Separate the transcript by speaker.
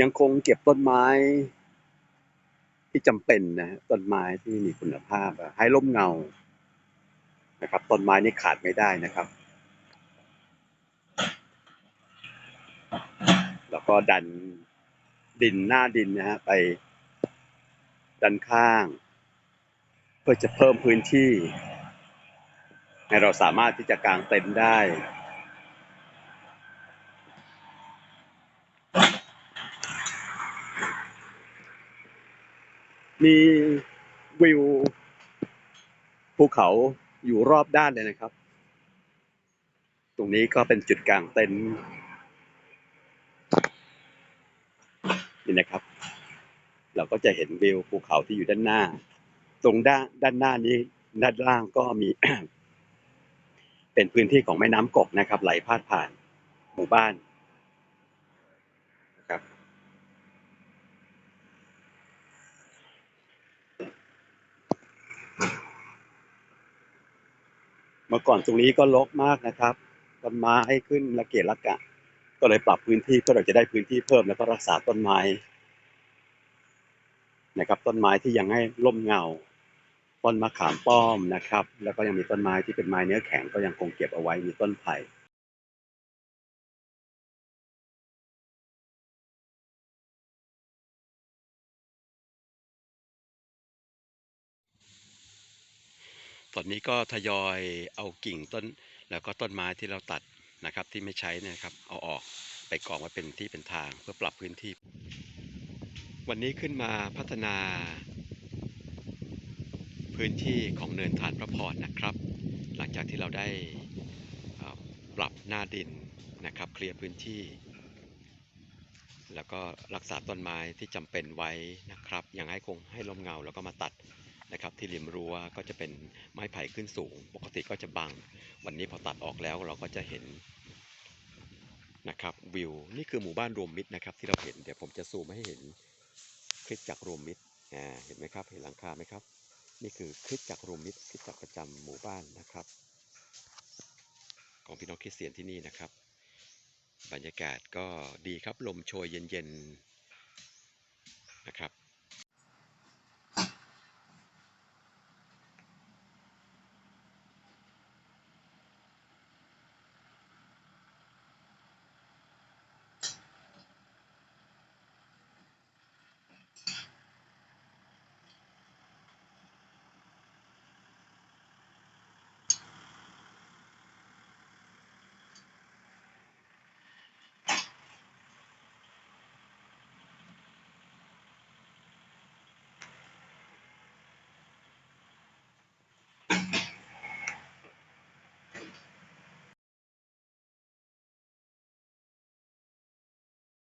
Speaker 1: ยังคงเก็บต้นไม้ที่จำเป็นนะฮะต้นไม้ที่มีคุณภาพให้ร่มเงานะครับต้นไม้นี่ขาดไม่ได้นะครับ แล้วก็ดันดินหน้าดินนะฮะไปด้านข้าง เพื่อจะเพิ่มพื้นที่ ให้เราสามารถที่จะกางเต็นท์ได้ มีวิวภูเขาอยู่รอบด้านเลยนะครับ ตรงนี้ก็เป็นจุดกลางเต็นท์นี่นะครับ เราก็จะเห็นวิวภูเขาที่อยู่ด้านหน้า ตรงด้านด้านหน้านี้ด้านล่างก็มี เป็นพื้นที่ของแม่น้ำกกนะครับ ไหลพาดผ่านหมู่บ้านนะครับ เมื่อก่อนตรงนี้ก็รกมากนะครับต้นไม้ให้ขึ้นระเกะระกะ ก็เลยปรับพื้นที่เพื่อเราจะได้พื้นที่เพิ่มแล้วก็รักษาต้นไม้นะครับต้นไม้ที่ยังให้ร่มเงา ต้นมะขามป้อมนะครับ แล้วก็ยังมีต้นไม้ที่เป็นไม้เนื้อแข็งก็ยังคงเก็บเอาไว้มีต้นไผ่ ตอนนี้ก็ทยอยเอากิ่งต้นแล้วก็ต้นไม้ที่เราตัดนะครับ ที่ไม่ใช้นะครับ เอาออกไปกองไว้เป็นที่เป็นทางเพื่อปรับพื้นที่ วันนี้ขึ้นมาพัฒนา พื้นที่ของเนินทานพระพรนะครับ หลังจากที่เราได้ปรับหน้าดินนะครับเคลียร์พื้นที่ แล้วก็รักษาต้นไม้ที่จำเป็นไว้นะครับ อยังให้คงให้ลมเงาแล้วก็มาตัด นะครับที่ริมรั้วก็จะเป็นไม้ไผ่ขึ้นสูง ปกติก็จะบัง วันนี้พอตัดออกแล้วเราก็จะเห็นนะครับวิวนี่คือหมู่บ้านรวมมิตรนะครับ ที่เราเห็นเดี๋ยวผมจะซูมให้เห็นคลิปจากรวมมิตรอ่าเห็นไหมครับเห็นหลังคาไหมครับ นี่คือคริสตจักรรวมมิตรคริสตจักประจำหมู่บ้านนะครับ ของพี่น้องคริสเตียนที่นี่นะครับ บรรยากาศก็ดีครับลมโชยเย็นๆนะครับ